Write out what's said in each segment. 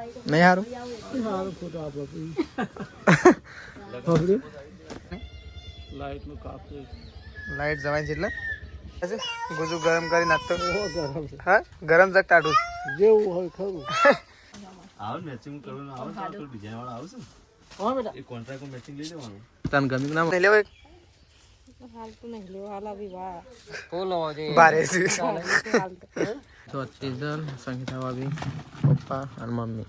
નહીં આપો લાઈટનું કાપશે લાઈટ જવાની છે એટલે? ગુજુ ગરમ કરી નાખતો. ઓહો ગરમ છે. હા? ગરમ જગ ટાટું જેવું હોય ખરું. આવ મેચિંગ કરવાનું આવે તો પેલું વાળા આવશે હા બેટા. એ કોન્ટ્રાક્ટ મેચિંગ લઈ લેવાનું. તને ગમી ના? નહીં લેવો એક? સંગીતા ભાભી પપ્પા અને મમ્મી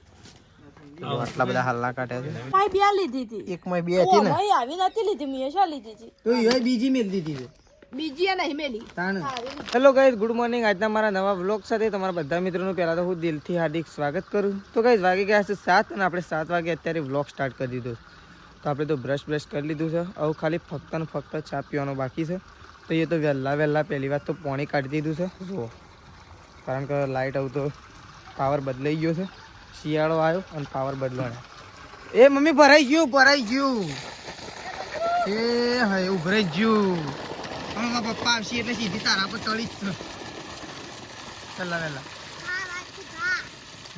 આટલા બધા હાલના કાઢ્યા છે માય બે લીધી હતી એક માં બે હતી ને ઓય આવી નથી લીધી મેં શા લીધી હતી તો એ બીજી મેલ દીધી છે બીજી એ નહીં હેલો ગાઈઝ ગુડ મોર્નિંગ આજના મારા નવા વ્લોગ સાથે તમારા બધા મિત્રોનું પહેલા તો હું દિલથી હાર્દિક સ્વાગત કરું. તો ગાઈઝ વાગી ગયા છે સાત અને આપણે સાત વાગે અત્યારે વ્લોગ સ્ટાર્ટ કરી દીધો. છે. તો આપણે તો બ્રશ બ્રશ કરી લીધું છે. હવે ખાલી ફક્ત ને ફક્ત ચા પીવાનો બાકી છે. તો એ તો વહેલા વહેલા પહેલી વાત તો પાણી કાઢી દીધું છે. જુઓ. કારણ કે લાઇટ આવું તો પાવર બદલાઈ ગયો છે. શિયાળો આવ્યો અને પાવર બદલવાનો. એ મમ્મી ભરાઈ ગયું ભરાઈ ગયું. એ હા ઉભરાઈ ગયું. હવે પપ્પા આવશે એટલે સીધી તારા પર ચડી જ છે. પહેલા વહેલા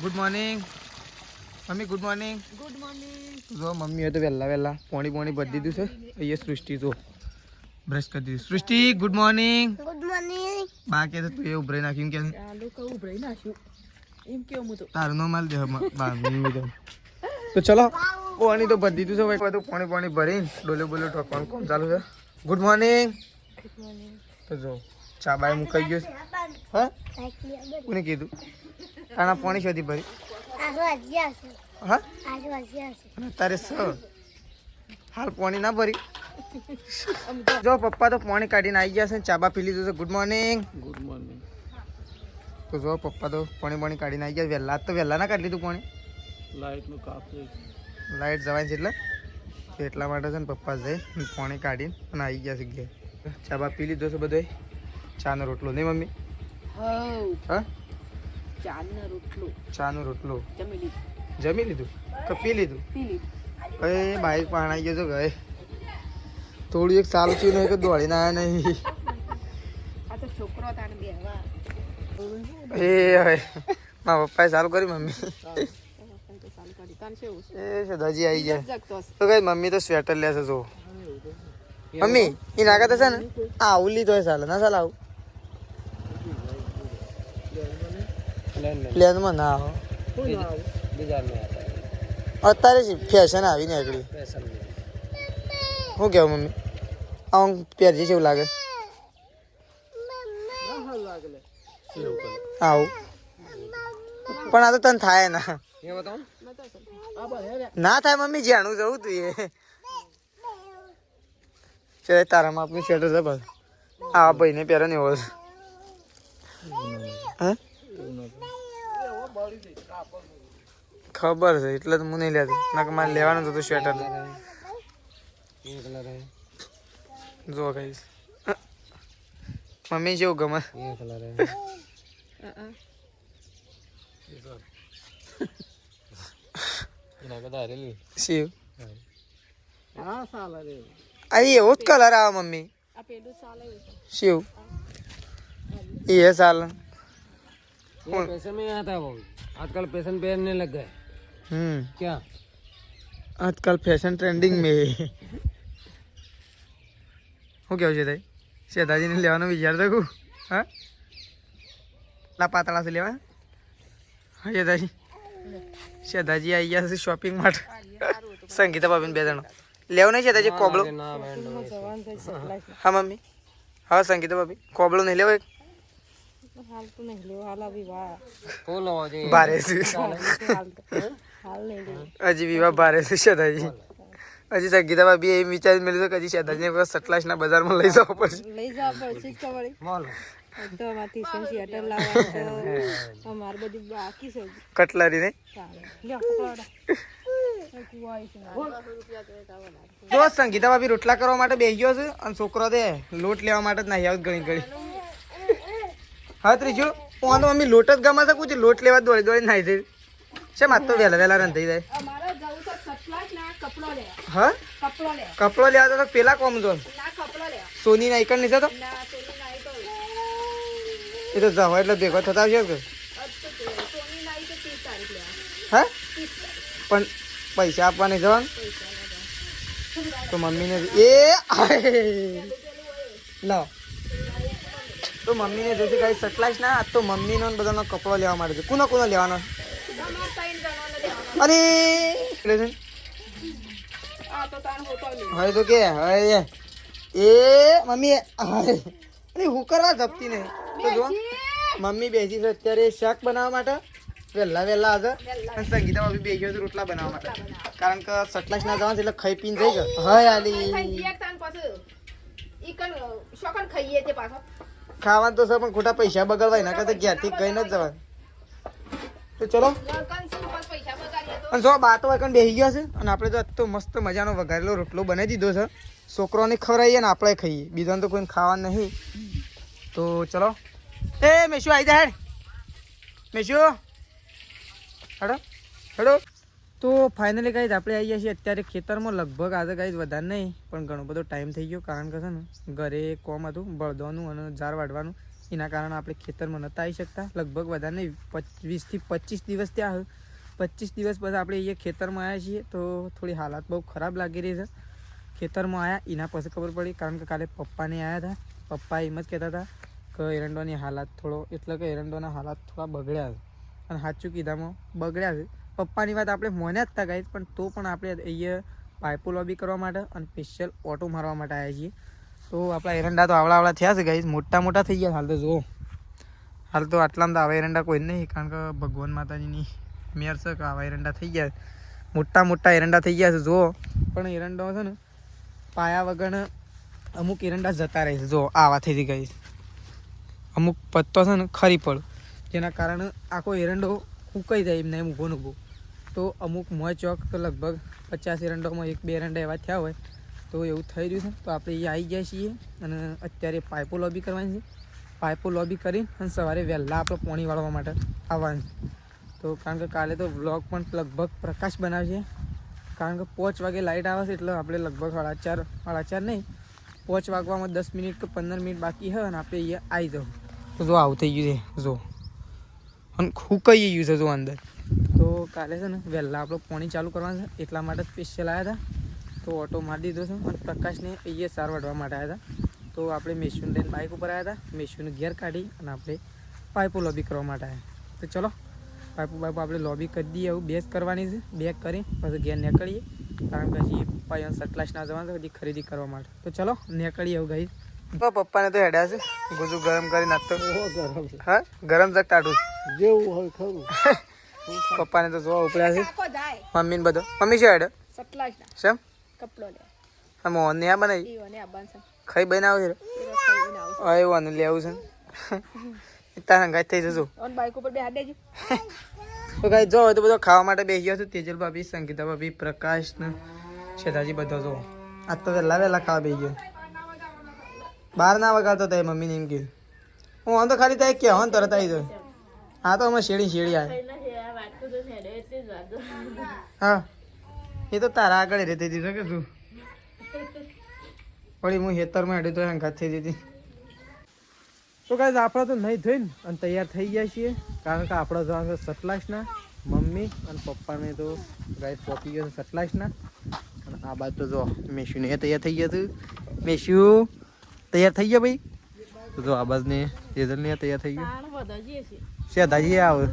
good morning mummy good morning good morning જો મમ્મી હોય તો વહેલા વહેલા પોણી પોણી ભરી દીધું છે. અહીંયા સૃષ્ટિ જો. બ્રશ કરી દીધું. સૃષ્ટિ ગુડ મોર્નિંગ ગુડ મોર્નિંગ બા કે તો તું એ ઉભરાઈ નાખ્યું? કે આ લોકો ઉભરાઈ નાખ્યું. એમ કેવું હું તો. તારું નો માલ દે બા મમ્મી તો ચલો પોણી તો ભરી દીધું છે બધું પોણી પોણી ભરીને ડોલે બોલે ઠોકવાનું કામ ચાલુ છે? ગુડ મોર્નિંગ ગુડ મોર્નિંગ તો જો ચા બાય મુકાઈ ગયો હા? કોને કીધું? તાણા પાણી શોધી ભરી. હા? અને તારે સ? હાલ પાણી ના ભરી. જો પપ્પા તો પાણી કાઢીને આવી ગયા છે ચાબા પી લીધું છે. ગુડ મોર્નિંગ ગુડ મોર્નિંગ તો જો પપ્પા તો પાણી પાણી કાઢીને આવી ગયા વહેલા તો વહેલા ના કાઢી લીધું પાણી. લાઇટનું કાપશે લાઈટ જવાની છે એટલે? એટલા માટે છે ને પપ્પા જઈ અને પાણી કાઢીને અને આવી ગયા છે ઘેર. ચાબા પી લીધો છે બધો ચાનો રોટલો નહીં મમ્મી? હા? ચાંદનો રોટલો. ચાનો રોટલો. જમી લીધું. જમી લીધું? કે પી લીધું? પી લીધું. હવે બાઈક પાણાઈ ગયો છો ગયે થોડું એક સારું થયું નહીં કે દોડીને આવ્યા નહીં. આ તો છોકરો તાને બેહવા. એ હવે મારા પપ્પાએ સારું કર્યું મમ્મી. એ સદાજી આવી ગયા. તો કઈ મમ્મી તો સ્વેટર લેશે જો. મમ્મી એ નાગા થશે ને? આવું લીધો હોય સાલે ના સાલે આવું. પ્લેનમાં ના આવો. અત્યારે જ ફેશન આવી ને. આગળ શું કેવું મમ્મી? આમ પહેરજે છે એવું લાગે આવું. પણ આ તો તને થાય ના. ના થાય મમ્મી જાણું જવું તું એ. ચાલ તારા માપનું સ્વેટર છે બસ. આ ભાઈને પહેરો ને એવો. હે? ખબર છે એટલે તો મને લેતી. નક મારે લેવાનું હતું સ્વેટર જો કઈશ મમ્મી જેવું ગમે. શિવ. અરે એવો જ કલર આવે મમ્મી. શિવ. એ સાલ. પૈસા મેં आजकल पैसन पहनने लग गए हम्म क्या आजकल फैशन ट्रेंडिंग में है શું કેવું છે તાઈ શેતાજીને લેવાનો વિચાર તો કહું હા લા પાતળા છે લેવા હા શેતાજી શેતાજી આવી ગયા છે શોપિંગ માટે સંગીતા ભાભીને બે જણો લેવું નહીં શેતાજી કોબળો જવાન થઈ સપ્લાય હા મમ્મી હા સંગીતા ભાભી કોબળો નહીં લેવો એક હાલતું નહીં લેવા હાલ આવી વા બોલો જે બારે છે હાલ નહીં હજી વિવાહ બારે છે શેતાજી હજી સંગીતા ભાભી એમ વિચાર મેળવી તો હજી શેતાજી ને સટલાશ ના બજારમાં લઈ જવા પડશે લઈ જવા પડશે ખબર મોલ અડધામાંથી સંસી અટર લાવવા અમાર બધી બાકી છે કટલારી ને જો સંગીતા ભાભી રોટલા કરવા માટે બેસી ગયો છે અને છોકરો તે લોટ લેવા માટે જ નહીં આવત ઘણી ઘણી હા ત્રીજું? હું તો મમ્મી લોટ જ ગમે છે છું. લોટ લેવા દોડી દોડી નાઈ જઈ છે માત તો વહેલા વહેલા રંધાઈ જાય. હા? કપડો લેવા. તો પેલા કોમ જો સોની ના એકણ નીચે તો? એ તો જવા એટલે ભેગો થતા આવશે કે. હા? પણ પૈસા આપવાની જવાનું તો મમ્મીને એ. લાવ. તો મમ્મીને જોઈતી કઈ સટલાઈશ ના, તો મમ્મીનો ને બધાનો કપડો લેવા માટે છે. કુનો કુનો લેવાનો? અરે હવે તો કે, હવે એ મમ્મી. અરે, હું કરવા જપતી નહીં. તો જો મમ્મી બેસી છે અત્યારે શાક બનાવવા માટે. વહેલા વહેલા આજે. અને સંગીતા ભાભી બેસી હતી રોટલા બનાવવા માટે. કારણ કે સટલાશ ના જવાનું એટલે ખાઈ પીને જઈ ગયો. હાય આલી. ઈ કણ ખાઈએ તે પાછો. ખાવાનું તો સર પણ ખોટા પૈસા બગાડવા એના કરતા ક્યાંથી કઈ ન જવાનું. તો ચલો. અને જો બાતો વાકણ બેસી ગયા છે અને આપણે તો તો મસ્ત મજાનો વઘારેલો રોટલો બનાવી દીધો છે. છોકરોને ખવડાવીએ ને આપણે ખાઈએ. બીજાને તો કોઈને ખાવાનું નહીં. તો ચલો. એ મેશુ આવી જા હેડ. મેશુ. હેડો. હેડો. તો ફાઇનલી ગાઈઝ આપણે આવી ગયા છીએ અત્યારે ખેતરમાં. લગભગ આજે ગાઈઝ વધારે નહીં, પણ ઘણો બધો ટાઈમ થઈ ગયો. કારણ કે છે ને, ઘરે કોમ હતું, બળદોનું અને ઝાર વાઢવાનું. એના કારણે આપણે ખેતરમાં નહોતા આવી શકતા. લગભગ વધારે નહીં વીસથી પચીસ દિવસ ત્યાં પચીસ દિવસ પછી આપણે અહીંયા ખેતરમાં આવ્યા છીએ તો થોડી હાલત બહુ ખરાબ લાગી રહી છે. ખેતરમાં આવ્યા એના પછી ખબર પડી, કારણ કે કાલે પપ્પાને આવ્યા હતા. પપ્પા એમ જ કહેતા હતા કે એરંડોની હાલત થોડો, એટલે કે એરંડોના હાલત થોડા બગડ્યા છે. અને સાચું કીધામાં બગડ્યા છે. પપ્પાની વાત આપણે મોન્યા જ હતા પણ તો પણ આપણે અહીંયા પાઇપો લોબી કરવા માટે અને સ્પેશિયલ ઓટો મારવા માટે આવ્યા છીએ. તો આપણા એરંડા તો આવડા આવડા થયા છે ગાઈઝ મોટા મોટા થઈ ગયા હાલ તો જુઓ. હાલ તો આટલામાં તો આવા એરંડા કોઈ નહીં, કારણ કે ભગવાન માતાજીની મેર છે કે આવા એરંડા થઈ ગયા મોટા મોટા એરંડા થઈ ગયા છે, જુઓ. પણ એરંડો છે ને, પાયા વગર અમુક એરંડા જતા રહે છે જો આવા થઈ ગઈ અમુક પત્તો છે ને ખરી પડ. જેના કારણે આખો એરંડો ઉકાઈ જાય એમને એમ ઊભો ઊભો. તો અમુક મોય ચોક લગભગ પચાસ એરંડોમાં એક બે એરંડા એવા થયા હોય. તો એવું થઈ રહ્યું છે. તો આપણે એ આવી ગયા છીએ અને અત્યારે પાઇપો લોબી કરવાની છે. પાઇપો લોબી કરી અને સવારે વહેલા આપણે પાણી વાળવા માટે આવવાનું તો કારણ કે કાલે તો વ્લોગ પણ લગભગ પ્રકાશ બનાવશે. કારણ કે પાંચ વાગે લાઇટ આવે છે એટલે આપણે લગભગ સાડા ચાર સાડા ચાર નહીં, પાંચ વાગવામાં દસ મિનિટ કે પંદર મિનિટ બાકી હોય અને આપણે અહીંયા આવી જાઉં તો જો આવું થઈ ગયું છે. જો. અને ફૂંકાઈ ગયું છે જો અંદર. કાલે છે ને વહેલા આપણે પાણી ચાલુ કરવાનું છે. એટલા માટે સ્પેશિયલ આવ્યા હતા. તો ઓટો મારી દીધો છે. અને પ્રકાશને અહીંયા સાર વાટવા માટે આવ્યા હતા. તો આપણે મેશુને લઈને બાઇક ઉપર આવ્યા હતા. મેશુને ઘેર કાઢી અને આપણે પાઇપો લોબી કરવા માટે આવ્યા તો ચલો પાઇપો પાઇપો આપણે લોબી કરી દઈએ એવું બેસ કરવાની છે. બેગ કરી પછી ઘેર નીકળીએ. કારણ કે હજી પપ્પા અહીંયા સટલાશ ના જવાનું છે બધી ખરીદી કરવા માટે. તો ચલો નીકળીએ એવું ગઈ પપ્પાને તો હેડ્યા છે. ગુજુ ગરમ કરી નાખતો. હા? ગરમ જગ ટાટું જેવું હોય ખરું. પપ્પાને તો જોવા ઉપડ્યા છે. મમ્મી ને બધો. મમ્મી શું હેડ? શેમ કપડો લે આ મોહનને આ બનાવી? ખાઈ બનાવ છે ઈ રખાઈને આવું હવે એવું લેવું છે. તારા ગાય થઈ જજો. બાઈક ઉપર બે દેજો તો કઈ જો તો બધો ખાવા માટે બેસી ગયો છું. તેજલ ભાભી, સંગીતા ભાભી પ્રકાશ ને શેઠાજી બધો જો આજ તો વહેલા વહેલા ખાવા બેસી ગયો. બહાર ના વગાડતો તો મમ્મીને એમ કીધું હું તો ખાલી તાઈ કે, હો તરત આવી જાય હા તો અમે શેડી શેડી આવે. હા. એ તો તારા આગળ રહેતી હતી કે તું વળી હું હેતરમાં હેડી તો હંગાત થઈ જતી. તો કાંઈ આપણે તો નહીં થઈને અને તૈયાર થઈ ગયા છીએ. કારણ કે આપણે જવાનું છે સતલાસના મમ્મી અને પપ્પાને તો ગાય પોપી ગયો છે સતલાસના અને આ બાજુ તો જો મેશુને એ તૈયાર થઈ ગયા હતું મેશુ તૈયાર થઈ ગયા ભાઈ? તો જો આ બાજુને તેજલને તૈયાર થઈ ગયું. શેધાજી આવે.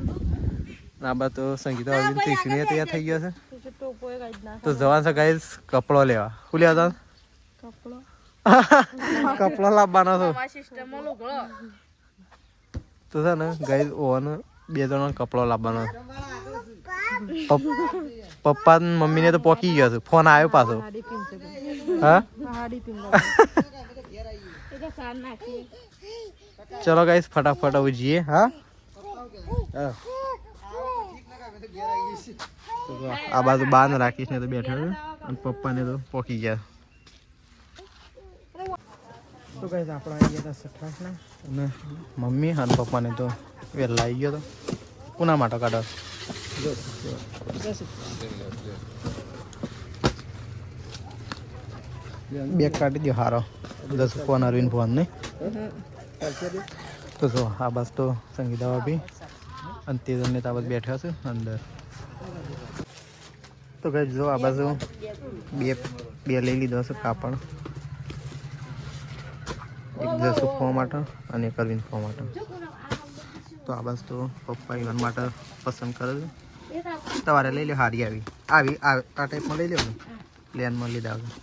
આ બા તો સંગીતા અર્જુન ત્રીસુને તૈયાર થઈ ગયો છે. તું તો જવાનું છે ગાઈસ કપડો લેવા. શું લેવા કપડો. કપડો લાવવાનો છો. તો છે ને ગાઈસ ઓવન બે જણનો કપડો લાવવાનો પપ- પપ્પા ને મમ્મીને તો પોકી ગયો છે. ફોન આવ્યો પાછો. હા તો ચલો ગાઈસ ફટાફટ આવું જઈએ હા. તો આ બાજુ બાન રાખીશ ને તો બેઠો અને પપ્પાને તો પોકી ગયા. તો કઈ આપણે આવી ગયા હતા સઠાસના. અને મમ્મી અને પપ્પાને તો વહેલા આવી ગયો તો. કોના માટે કાઢો? બેગ કાઢી દો હારો. દસ ફોન અરવિંદ ફોન નહીં તો જો, આ બસ તો સંગીતા ભાભી. અને તે જણને તાબત બેઠા છે અંદર. તો કઈ જો આ બાજુ બે બે લઈ લીધો છે કાપડ. એક જસુ ફોવા માટે અને એક અરવિંદ ફોવા માટે. તો આ બાજુ તો પપ્પા ઇવન માટે પસંદ કરે છે. તમારે લઈ લો હારી આવી. આવી આ ટાઈપમાં લઈ લેવું પ્લેનમાં લીધા વગર.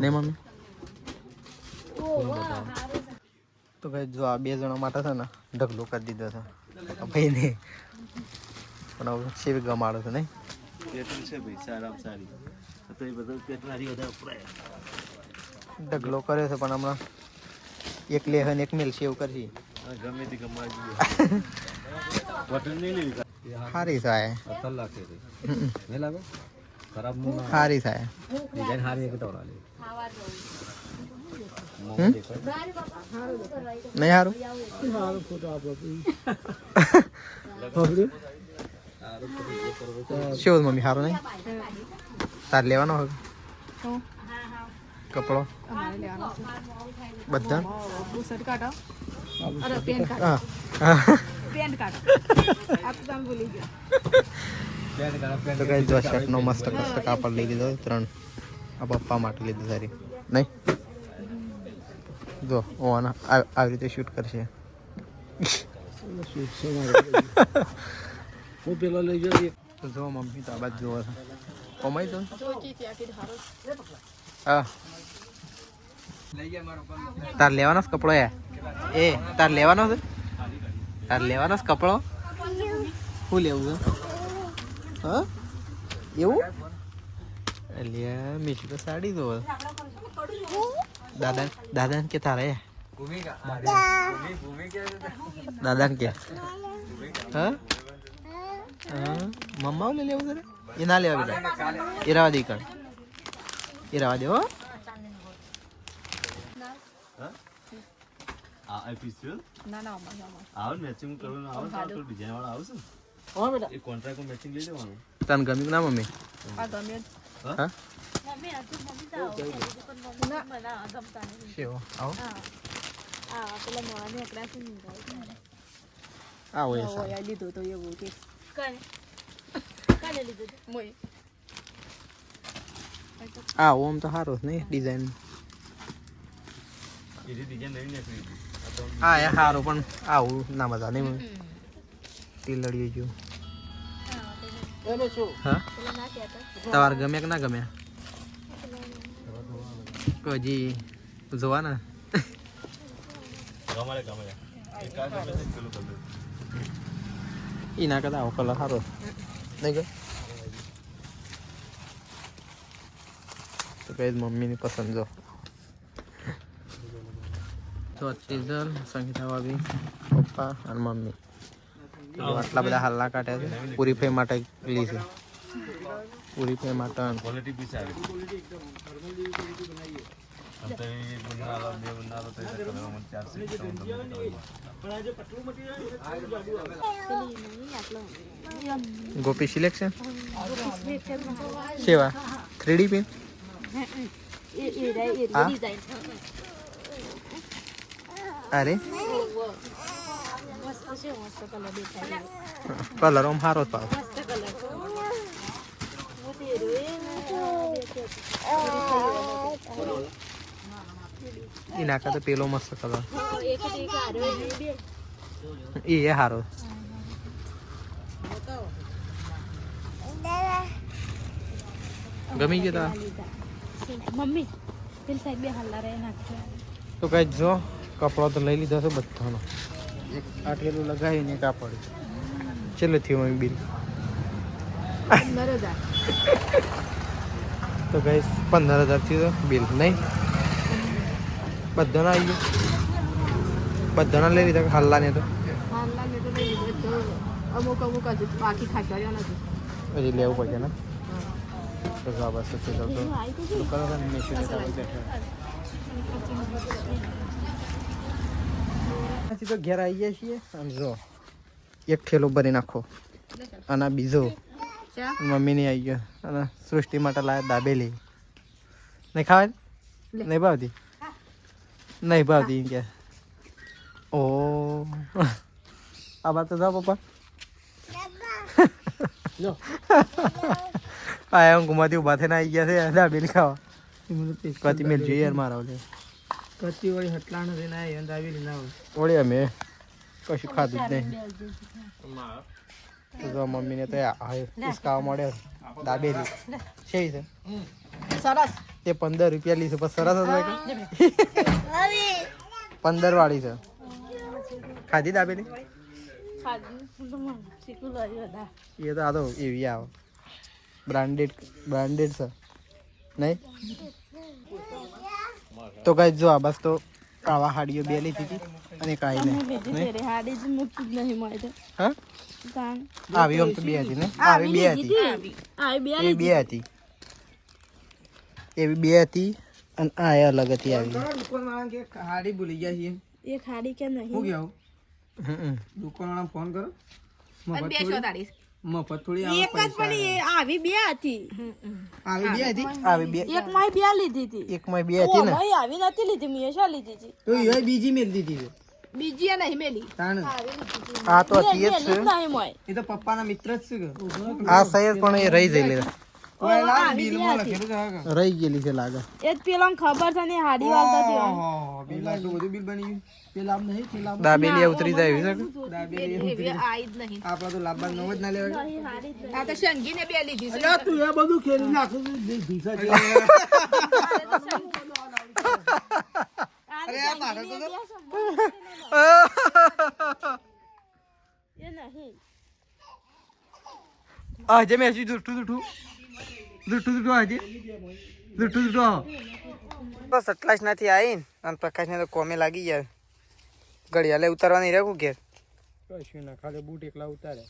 નહીં મમ્મી? તો કઈ જો આ બે જણા માટે છે ને ઢગલો કરી દીધો છે. ભાઈ ને પણ હવે છે ગમાડો છે નહીં? પેટર્ન છે ભાઈ સારામાં સારી. તો એ બધું પેટર્ન હારી વધારે ઉપરાય ઢગલો કરે છે પણ હમણાં. એક લે અને એક મેલ સેવ કરશે. ગમે તે ગમવા જોઈએ બટન નહીં લેવી સારી થાય. અસલ છે. નહીં લાગે? ખરાબનું સારી થાય. ડિઝાઇન સારી એક તવરા લે નહીં સારું શું મમ્મી સારું નહીં? તાર લેવાનો હવે? કપડો? બધા? તો કઈ જો શર્ટનો મસ્ત મસ્ત કાપડ લઈ લીધો ત્રણ. આ પપ્પા માટે લીધું સારી નહીં? જો ઓન આવી રીતે શૂટ કરશે. હું પેલો લઈ જઈએ. તો જો મમ્મી તો આ બાજુ જોવો છે. કમાઈ તો જો હા. તાર લેવાનો છે કપડો યાર એ તાર લેવાનો છે? તાર લેવાનો છે કપડો? શું લેવું છે? હા? એવું? એટલે મીઠી તો સાડી દો દાદા દાદાને કે તારે? દાદાને કે? હા? મમ્મા લઈ લેવું છે રે? એ ના લેવા બેટા. એ રવા દે કણ એ રવા દે હો. આ આ પીસ છે? ના ના અમારે અમારે આવો મેચિંગ કરવાનું આવે તો થોડું ડિઝાઇન વાળા આવશે ને? હા બેટા. એ કોન્ટ્રાક્ટ મેચિંગ લઈ લેવાનું. તને ગમ્યું કે ના મમ્મી? આ ગમે જ. હા? આવો. આવો એ ઓય, આ લીધો તો એવું કે મોય. આવો આમ તો સારો જ નહીં ડિઝાઇન. આ હા એ સારું પણ આવું ના મજા નહીં મને ટીલડીએ જો હા તમારે ગમે કે ના ગમે હજી જોવા ને ગમાડે ગમાડે એક આ ગમે ગમે એના કરતા આવો કલર સારો નહીં ગયો તો કઈ મમ્મીની પસંદ જો તો ટીઝર સંગીતા ભાભી પપ્પા અને મમ્મી આટલા બધા હાલના કાઢ્યા છે પૂરી ફે માટે લી છે પૂરી ફે માટે ક્વોલિટી બે બનાવો ગોપી સિલેક્શન સેવા થ્રીડી પિન અરે કલર ઓમ સારો જ પાવ એના તો પેલો મસ્ત કલર એ એ સારો ગમી ગયો તા મમ્મી પેલી સાઈડ બે હલ્લા રહે નાખજો. તો કઈ જો કપડો તો લઈ લીધો છે બધાનો. એક આટલેલું લગાવીને કાપડ છેલ્લે થયું મમ્મી બિલ. તો ગઈ પંદર હજાર થયું બિલ નહીં? બધાના આવી ગયો. બધાના લઈ લીધા હાલ્લા ને તો? હલ્લા મેં તો લઈ લીધો. અમુક અમુક હજુ બાકી ખાસવાળીઓ નથી. હજી લેવું પડશે ને? તો બસ તો તો ને પછી તો ઘેર આવી ગયા છીએ. અને જો એક ઠેલો ભરી નાખો. અને બીજો મમ્મીની આવી ગયો. અને સૃષ્ટિ માટે લાયા દાબેલી. નહીં ખાવાની? નહીં ભાવતી? નહીં ભાવતી એમ કે ઓ આ વાત તો જાઓ પપ્પા આ ઊંઘમાંથી ઊભા થઈને આવી ગયા છે દાબેલી ખાવા કતી મેલ જોઈએ યાર મારા ઓલે કતી વળી હટલાણ છે ના એ દાબેલી ના ઓળે અમે કશું ખાધું જ નહીં તો જો મમ્મીને તો આ હિસકાવા મળ્યો દાબેલી છે છે સરસ. તે પંદર રૂપિયા લીધું પણ સરસ જ લાગે પંદર વાળી છે. ખાધી દાબેલી? એ તો આ તો એવી આવે. બ્રાન્ડેડ બ્રાન્ડેડ છે. નહીં? તો કઈ જો આ બસ તો આવા હાડીઓ બે લીધી હતી અને કાંઈ નહીં. હાડી જ મૂકી જ નહીં મળે. હા? આવી આમ તો બે હતી ને? આવી બે હતી. આવી. બે હતી. એવી બે હતી અને આ એ અલગ હતી આવી. દુકાન વાળા કે હાડી ભૂલી ગયા છીએ. એક હાડી કે નહીં? હું ગયો હમ. દુકાન વાળા ફોન કરો મફત થોડી મફત થોડી આવે એક જ પડી એ આવી. બે હતી. આવી બે હતી? આવી બે. એક માં બે લીધી હતી. એકમાં બે હતી ને. આવી નથી લીધી મેં શા લીધી હતી? તો એ બીજી મેલ દીધી છે. બીજી એ નહીં મેલી. આ તો હતી જ છે. એ તો પપ્પાના મિત્ર જ છે આ સહી પણ એ રહી જઈ કોઈ રહી ગયેલી છે લાગે. એ પેલો ખબર છે ને હાડી વાળતા બિલ આટલું બધું બિલ બની ગયું. પેલા આમ નહીં પેલા દાબેલી ઉતરી જાય છે દાબેલી આઈ જ નહીં. આપણા તો લાંબા નવ જ ના લેવા આ તો શંગી ને બે લીધી છે. તું એ બધું ખેલી નાખું ભીસા અરે આ મારે તો એ નહીં. આજે મેં હજી જુઠ્ઠું જુઠ્ઠું બસ સટલાશ નથી આવી. અને પ્રકાશને તો કોમે લાગી ગયા. ઘડિયાળે ઉતારવાની રહેવું ઘેર? કશું ના ખાલી બૂટ એકલા ઉતારે.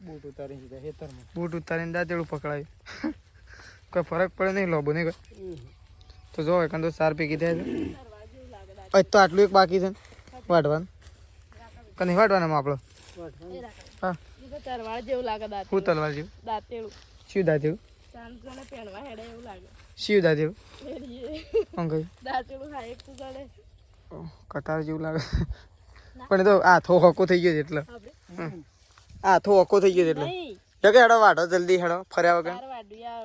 બૂટ ઉતારી દીધા ખેતરમાં. બૂટ ઉતારીને દાંતેડું પકડાયું. કોઈ ફરક પડે નહીં લોબો નહીં કોઈ? તો જો એકાંત તો ચાર પી થયા છે. તો આટલું એક બાકી છે ને વાટવાનું કને વાટવાનું આપણો? હા. એ તો જેવું લાગે દાંત હું તલવાર જેવું? દાંતેડું. શું દાંતેડું? ચાંદોને પહેરવા હેડે એવું લાગે. શિવ દાંતેડું ફેરીએ. આમ કહ્યું? દાંતેડું હા એક તું જડે કટાર જેવું લાગે. પણ તો આ થો હકો થઈ ગયો છે એટલે. આ થો હકો થઈ ગયો છે એટલે. જગે હેડો વાટો જલ્દી હેડો ફર્યા વગર.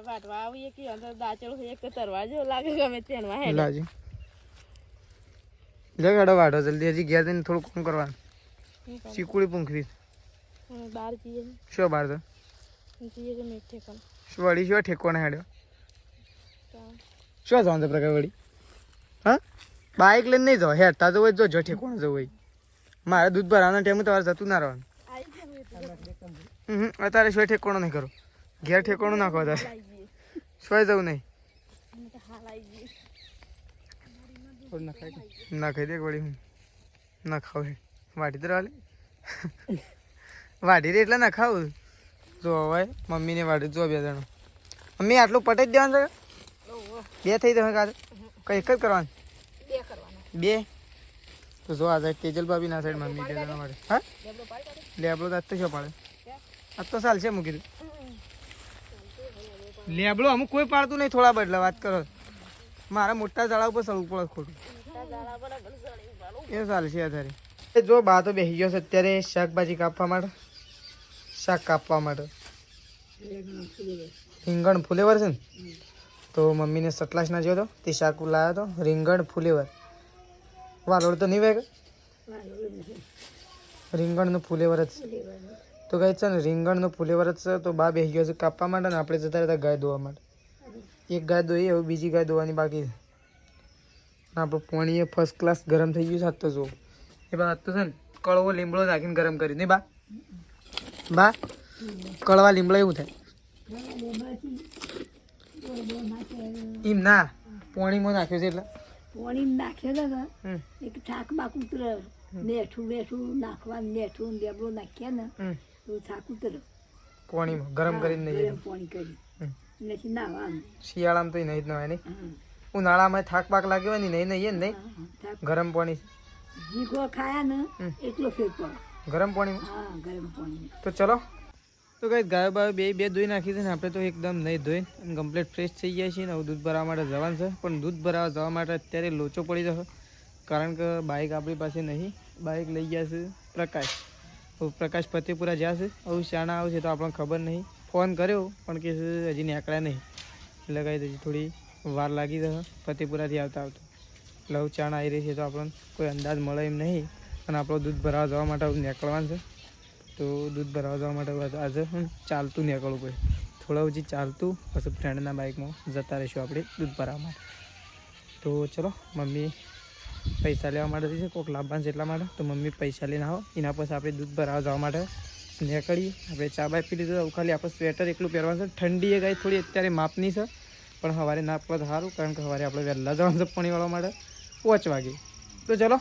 વાટવા આવીએ કે અંદર દાંતેડું એક તરવા જેવું લાગે ગમે તેનમાં હેડે. લાજી. જો હેડો વાટો જલ્દી. હજી ગયા જઈને થોડું કોણ કરવાનું. શીકુળી? ચીકુડી પૂંખવી. હમ, જઈએ શું બાર તો? જઈએ કે મીઠે પણ. વળી શું ઠેકવાને હેડ્યો. શું જવાનું છે પ્રકાર વળી? હા? બાઇક લઈને નહીં જાઓ હેડતા જવું હોય તો જો ઠેકવાને જવું હોય. મારે દૂધ ભરાવાના ટાઈમે તમારે જતું ના રહેવાનું. અત્યારે શું ઠેકોણો નહીં કરો? ઘેર ઠેકોણો નાખો અત્યારે. શું જવું નહીં? અમે તો હાલ આઈ ના, ખાઈ દે વળી હું. ના ખાવ. વાટી દે. વાલે વાટી દે એટલે ના ખાવ. જો હવે મમ્મીને વાડે જો બે જણ. મમ્મી આટલું પટાઈ જ દેવાનું છે? બે થઈ જશે કાલે? કઈ એક જ કરવાનું? બે તો જો આ સાઈડ તેજલ ભાભી ના સાઈડ મમ્મી બે જણા માટે હા? લેબડો તો આજ તો શું પાડે આજ તો ચાલશે મૂકી દઉં લેબડો અમુક કોઈ પાડતું નહીં થોડા બદલા વાત કરો. મારા મોટા ઝાડા ઉપર સળવું પડે ખોટું. એ ચાલશે અત્યારે. એ જો બા તો બેસી ગયો છે અત્યારે શાકભાજી કાપવા માટે. શાક કાપવા માટે. રીંગણ ફુલેવર છે ને? તો મમ્મીને સતલાસના જોયો તો તે શાક લાવ્યો તો રીંગણ ફુલેવર. વાલોડ તો નહીં વેગ? રીંગણનું ફુલેવર જ. છે. તો કહે છે ને રીંગણનું ફુલેવર જ છે તો બા બેસી ગયો છે કાપવા માટે ને આપણે જતા રહેતા ગાય ધોવા માટે. એક ગાય ધોઈ હવે બીજી ગાય ધોવાની બાકી છે. આપણું પાણી ફર્સ્ટ ક્લાસ ગરમ થઈ ગયું છે આજ તો જો એ બા આજ તો છે ને કળવો લીમડો નાખીને ગરમ કર્યું. નહીં બા? બા કળવા લીમડા એવું થાય. એમ ના પોણીમાં નાખ્યો છે એટલે. પોણી નાખ્યો હતો એક થાક બાક ઉતરે. નેઠું બેઠું નાખવા નેઠું લેબડો નાખ્યા ને તો થાક ઉતરે. પોણીમાં ગરમ કરીને નહીં પોણી કરી. નથી નાવાનું શિયાળામાં તો નહીં જ નવાય નહીં ઉનાળામાં થાક પાક લાગ્યો હોય ને નહીં નહીં નહીં ગરમ પાણી. જીગો ખાયા ને એટલો ફેર પડે. ગરમ પાણીમાં ગરમ પાણી. તો ચલો. તો કઈ ગાયો બાયો બે બે ધોઈ નાખી છે ને આપણે તો એકદમ નહીં ધોઈ. અને કમ્પ્લીટ ફ્રેશ થઈ ગયા છીએ ને હવે દૂધ ભરાવા માટે જવાનું છે. પણ દૂધ ભરાવા જવા માટે અત્યારે લોચો પડી જશે. કારણ કે બાઇક આપણી પાસે નહીં. બાઇક લઈ ગયા છે પ્રકાશ. પ્રકાશ ફતેપુરા જ્યાં છે હવે શાણા આવશે તો આપણને ખબર નહીં. ફોન કર્યો પણ કે હજી નીકળ્યા નહીં. એટલે કાંઈ હજી થોડી વાર લાગી જશે ફતેપુરાથી આવતા આવતા. એટલે ચાણા આવી રહી છે તો આપણને કોઈ અંદાજ મળે એમ નહીં. અને આપણો દૂધ ભરાવા જવા માટે નીકળવાનું છે. તો દૂધ ભરાવા જવા માટે આજે ચાલતું નીકળવું કોઈ. થોડા હજી ચાલતું, પછી ફ્રેન્ડના બાઇકમાં જતા રહીશું આપણે દૂધ ભરાવા માટે. તો ચલો, મમ્મી પૈસા લેવા માટે છે, કોઈક લાભવાન છે એટલા માટે. તો મમ્મી પૈસા લઈને આવો. એના પછી આપણે દૂધ ભરાવા જવા માટે નીકળીએ. આપણે ચા બાય પી લીધું ખાલી આપણે સ્વેટર એકલું પહેરવાનું છે. ઠંડી એ ગાય થોડી અત્યારે માપની છે, પણ સવારે ના પડે સારું, કારણ કે સવારે આપણે વહેલા જવાનું છે પાણી માટે. પાંચ વાગે. તો ચલો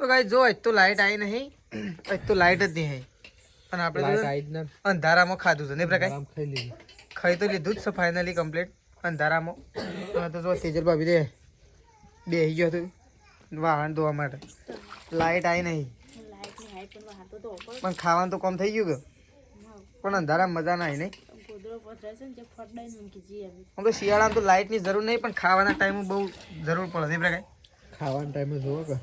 તો ગાય જો આજ તો લાઈટ આવી નહીં. આજ તો લાઇટ જ નહીં. અને આપણે અંધારામાં ખાધું છે. ને પ્રકાશ? ખાઈ તો લીધું જ છે ફાઇનલી કમ્પ્લીટ અંધારામાં. તો જો તેજલ ભાભી દે બેસી ગયો હતું વાહન ધોવા માટે. લાઇટ આવી નહીં. પણ તો તો પણ ખાવાનું તો કમ થઈ ગયું કે? પણ અંધારામાં મજા ના આવી નહીં. આમ તો શિયાળામાં તો લાઇટની જરૂર નહીં પણ ખાવાના ટાઈમે બહુ જરૂર પડે. નહીં પ્રકાશ? ખાવાના ટાઈમે જોવો કે.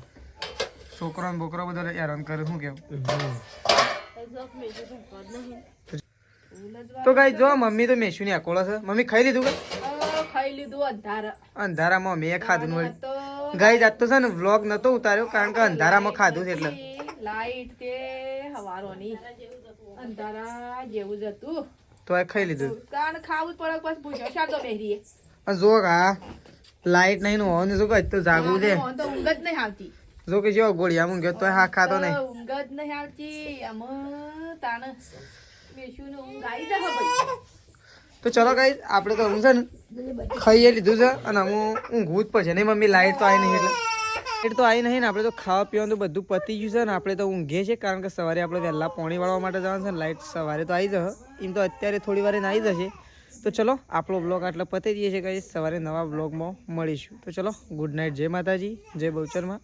છોકરો ને બોકરો બધા હેરાન કરે શું કેવું? તો કઈ જો મમ્મી તો મેસુ ની આકોળો છે. મમ્મી ખાઈ લીધું ખાઈ લીધું અંધારા અંધારામાં મેં ખાધું વળી. તો જાત તો છે ને વ્લોગ નતો ઉતાર્યો કારણ કે અંધારામાં ખાધું છે એટલે. લાઈટ તે હવારોની. અંધારા જેવું જ હતું. તો આ ખાઈ લીધું. કારણ ખાવું પડે પછી ભૂજો શાક બેરીએ જો કા લાઈટ નહીં નું હોવાનું શું કહે તો જાગવું છે. તો ઊંઘ જ નહીં આવતી. જો કે જેવો ગોળિયા ઊંઘ્યો તો હા ખાતો નહીં. ઊંઘ જ નહીં આવતી. આમ તાણ મેશું ને ઊંઘ આવી જશે ભાઈ તો ચલો ગાઈસ આપણે તો ઊંઘ છે ને ખાઈએ લીધું છે અને હું ઊંઘવું જ પડશે. નહીં મમ્મી લાઈટ તો આવી નહીં એટલે. લાઈટ તો આવી નહીં ને આપણે તો ખાવા પીવાનું તો બધું પતી ગયું છે ને આપણે તો ઊંઘીએ છીએ કારણ કે સવારે આપણે વહેલા પોણી વાળવા માટે જવાનું છે ને લાઈટ સવારે તો આવી જશે. એમ તો અત્યારે થોડી વાર આવી જશે. તો ચલો આપણો બ્લોગ આટલો પતી દઈએ છીએ કઈ સવારે નવા બ્લોગમાં મળીશું. તો ચલો ગુડ નાઇટ જય માતાજી. જય બહુચરમાં.